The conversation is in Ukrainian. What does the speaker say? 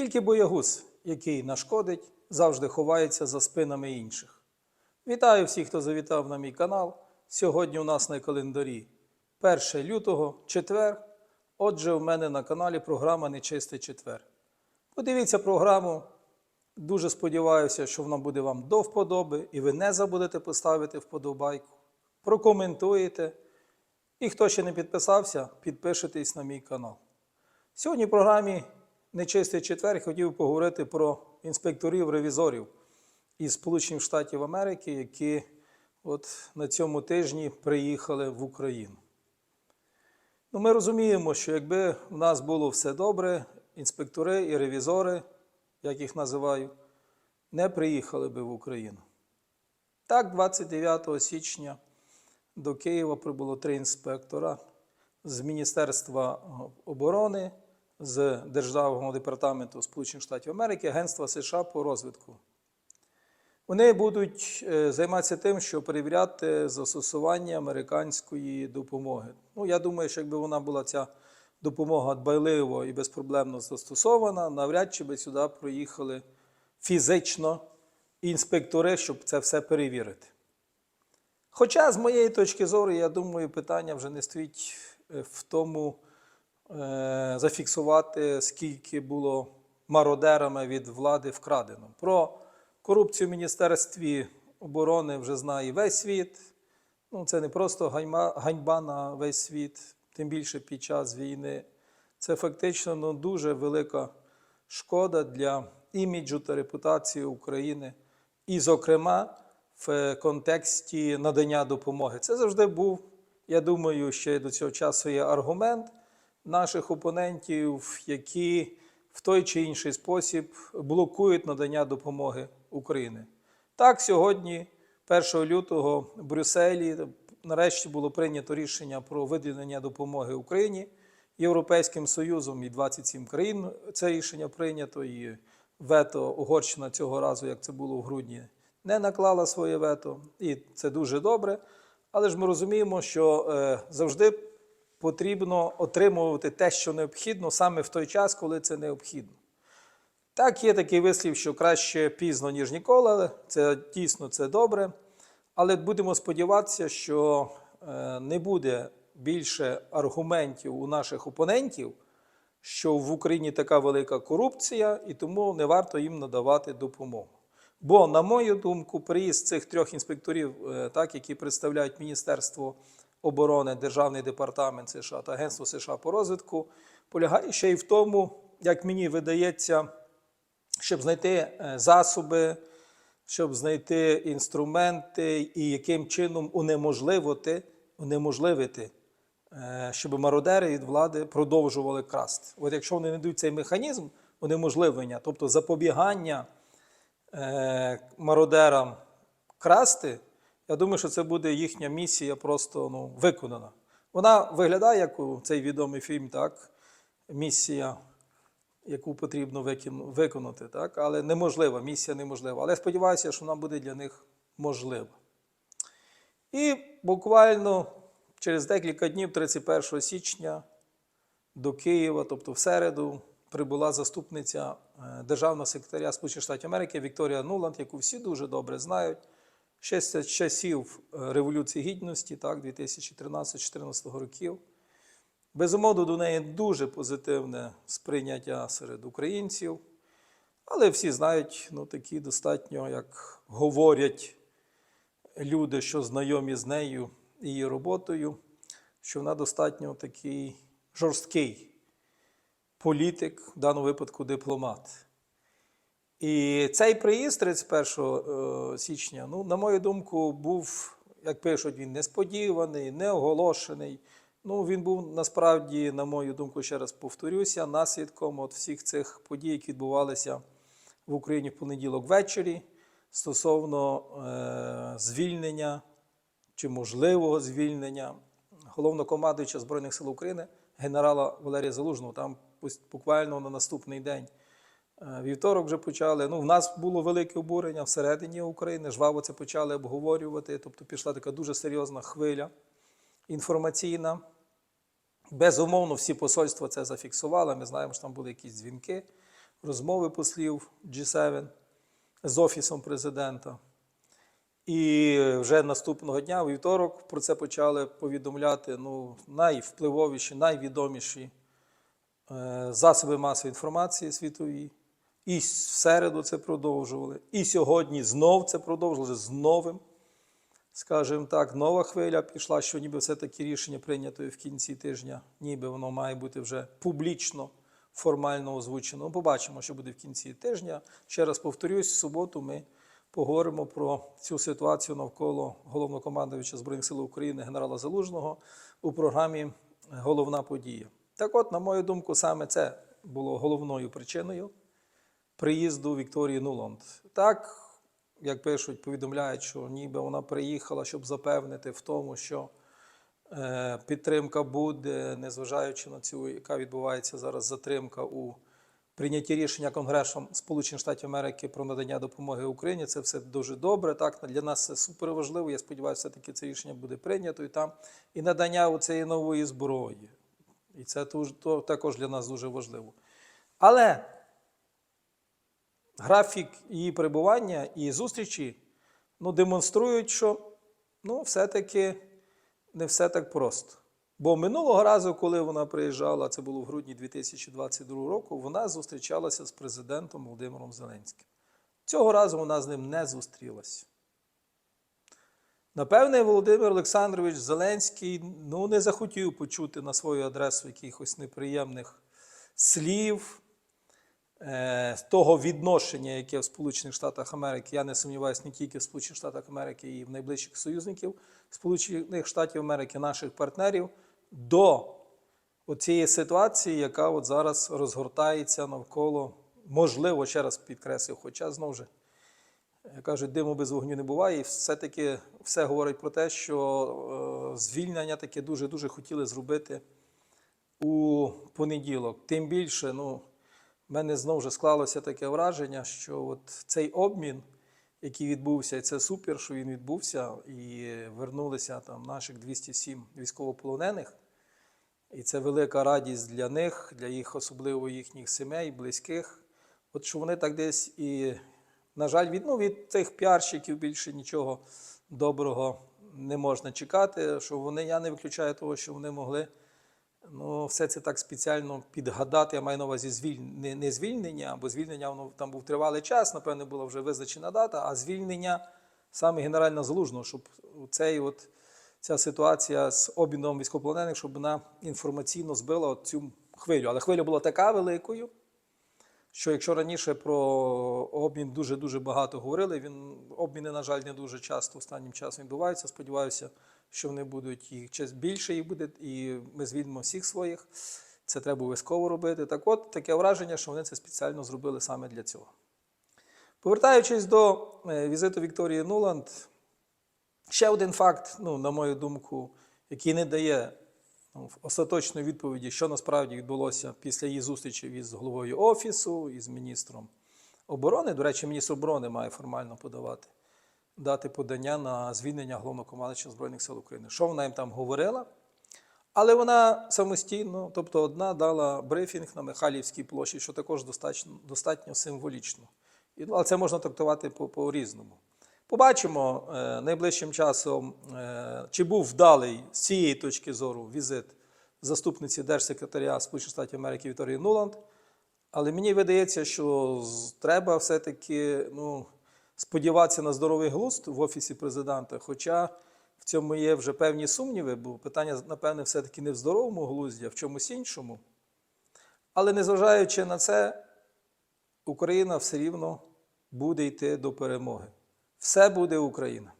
Тільки боягуз, який нашкодить, завжди ховається за спинами інших. Вітаю всіх, хто завітав на мій канал. Сьогодні у нас на календарі 1 лютого, четвер. Отже, у мене на каналі програма Нечистий четвер. Подивіться програму. Дуже сподіваюся, що вона буде вам до вподоби, і ви не забудете поставити вподобайку. Прокоментуєте. І хто ще не підписався, підпишитесь на мій канал. Сьогодні в програмі Нечистий четвер хотів поговорити про інспекторів-ревізорів із Сполучених Штатів Америки, які от на цьому тижні приїхали в Україну. Ну, ми розуміємо, що якби в нас було все добре, інспектори і ревізори, як їх називаю, не приїхали би в Україну. Так, 29 січня до Києва прибуло три інспектора з Міністерства оборони, з Державного департаменту Сполучених Штатів Америки, Агентства США по розвитку. Вони будуть е, займатися тим, що перевіряти застосування американської допомоги. Ну, я думаю, що якби вона була ця допомога дбайливо і безпроблемно застосована, навряд чи би сюди проїхали фізично інспектори, щоб це все перевірити. Хоча, з моєї точки зору, я думаю, питання вже не стоїть е, в тому зафіксувати, скільки було мародерами від влади вкрадено. Про корупцію в Міністерстві оборони вже знає весь світ. Ну, це не просто ганьба, ганьба на весь світ, тим більше під час війни. Це фактично ну, дуже велика шкода для іміджу та репутації України. І, зокрема, в контексті надання допомоги. Це завжди був, я думаю, ще до цього часу є аргумент наших опонентів, які в той чи інший спосіб блокують надання допомоги України. Так, сьогодні, 1 лютого, в Брюсселі, нарешті було прийнято рішення про виділення допомоги Україні Європейським Союзом і 27 країн. Це рішення прийнято і вето Угорщина цього разу, як це було в грудні, не наклала своє вето, і це дуже добре. Але ж ми розуміємо, що е, завжди потрібно отримувати те, що необхідно, саме в той час, коли це необхідно. Так, є такий вислів, що краще пізно, ніж ніколи. Це дійсно це добре. Але будемо сподіватися, що е, не буде більше аргументів у наших опонентів, що в Україні така велика корупція, і тому не варто їм надавати допомогу. Бо, на мою думку, приїзд цих трьох інспекторів, е, так, які представляють Міністерство оборони, Державний департамент США та Агентство США по розвитку, полягає ще й в тому, як мені видається, щоб знайти е, засоби, щоб знайти інструменти і яким чином унеможливити, унеможливити е, щоб мародери від влади продовжували красти. От якщо вони знайдуть цей механізм унеможливлення, тобто запобігання е, мародерам красти, я думаю, що це буде їхня місія просто ну, виконана. Вона виглядає як у цей відомий фільм, так, місія, яку потрібно виконати, так, але неможлива, місія неможлива. Але я сподіваюся, що вона буде для них можлива. І буквально через декілька днів, 31 січня, до Києва, тобто в середу, прибула заступниця е, державного секретаря Сполучених Штатів Америки Вікторія Нуланд, яку всі дуже добре знають. Ще з часів е, Революції Гідності, так, 2013-2014 років. Безумовно, до неї дуже позитивне сприйняття серед українців, але всі знають, ну, такі достатньо, як говорять люди, що знайомі з нею і її роботою, що вона достатньо такий жорсткий політик, в даному випадку дипломат. І цей приїзд 31 січня, ну, на мою думку, був, як пишуть, він несподіваний, неоголошений. Ну, він був насправді, на мою думку, ще раз повторюся, наслідком от всіх цих подій, які відбувалися в Україні в понеділок ввечері стосовно е, звільнення чи можливого звільнення головнокомандуюча Збройних сил України генерала Валерія Залужного. Там буквально на наступний день. Е, Вівторок вже почали. Ну, в нас було велике обурення всередині України. Жваво це почали обговорювати. Тобто пішла така дуже серйозна хвиля інформаційна. Безумовно, всі посольства це зафіксували. Ми знаємо, що там були якісь дзвінки розмови послів G7 з Офісом президента. І вже наступного дня, вівторок, про це почали повідомляти ну, найвпливовіші, найвідоміші е, засоби масової інформації світові. І в середу це продовжували. І сьогодні знов це продовжували з новим. Скажімо так, нова хвиля пішла, що ніби все-таки рішення прийнято в кінці тижня, ніби воно має бути вже публічно, формально озвучено. Ну, Побачимо, що буде в кінці тижня. Ще раз повторюсь, в суботу ми поговоримо про цю ситуацію навколо головнокомандуюча Збройних сил України генерала Залужного у програмі Головна подія. Так от, на мою думку, саме це було головною причиною приїзду Вікторії Нуланд. Так, як пишуть, повідомляють, що ніби вона приїхала, щоб запевнити в тому, що е, підтримка буде, незважаючи на цю, яка відбувається зараз затримка у прийнятті рішення Конгресом Сполучених Штатів Америки про надання допомоги Україні. Це все дуже добре. Так для нас це супер важливо. Я сподіваюся, все-таки це рішення буде прийнято і там і надання цієї нової зброї. І це також для нас дуже важливо. Але графік її перебування і зустрічі ну, демонструють, що ну, все-таки не все так просто. Бо минулого разу, коли вона приїжджала, це було в грудні 2022 року, вона зустрічалася з президентом Володимиром Зеленським. Цього разу вона з ним не зустрілася. Напевне, Володимир Олександрович Зеленський ну, не захотів почути на свою адресу якихось неприємних слів, з того відношення, яке в Сполучених Штатах Америки, я не сумніваюся, не тільки в Сполучених Штатах Америки, і в найближчих союзників Сполучених Штатів Америки, наших партнерів, до цієї ситуації, яка от зараз розгортається навколо, можливо, ще раз підкреслю, хоча знову ж. Кажуть, диму без вогню не буває, і все-таки все говорить про те, що е, звільнення таке дуже-дуже хотіли зробити у понеділок. Тим більше, ну, в мене знову ж склалося таке враження, що от цей обмін, який відбувся, і це супер, що він відбувся, і вернулися там наших 207 військовополонених. І це велика радість для них, для їх, особливо їхніх сімей, близьких. От що вони так десь і, на жаль, від, ну, від цих піарщиків більше нічого доброго не можна чекати, що вони, я не виключаю того, що вони могли ну, все це так спеціально підгадати. Я маю на увазі звіль... не, не звільнення, бо звільнення воно там був тривалий час, напевне, була вже визначена дата, а звільнення саме генерального залужного, щоб цей от, ця ситуація з обміном військовополонених, щоб вона інформаційно збила цю хвилю. Але хвиля була така великою, що якщо раніше про обмін дуже-дуже багато говорили, він обміни, на жаль, не дуже часто останнім часом відбуваються. Сподіваюся, що вони будуть їх час більше їх буде, і ми звільнимо всіх своїх. Це треба обов'язково робити. Так от таке враження, що вони це спеціально зробили саме для цього. Повертаючись до е, візиту Вікторії Нуланд, ще один факт, ну, на мою думку, який не дає ну, остаточної відповіді, що насправді відбулося після її зустрічі із головою Офісу, із міністром оборони. До речі, міністр оборони має формально подавати, дати подання на звільнення головнокомандуюча Збройних сил України. Що вона їм там говорила? Але вона самостійно, тобто одна дала брифінг на Михайлівській площі, що також достатньо, достатньо символічно. І, ну, але це можна трактувати по- по-різному. Побачимо е, найближчим часом, е, чи був вдалий з цієї точки зору візит заступниці держсекретаря Сполучених Штатів Америки Вікторії Нуланд. Але мені видається, що треба все-таки ну, сподіватися на здоровий глузд в Офісі президента. Хоча в цьому є вже певні сумніви, бо питання, напевне, все-таки не в здоровому глузді, а в чомусь іншому. Але незважаючи на це, Україна все рівно буде йти до перемоги. Все буде Україна.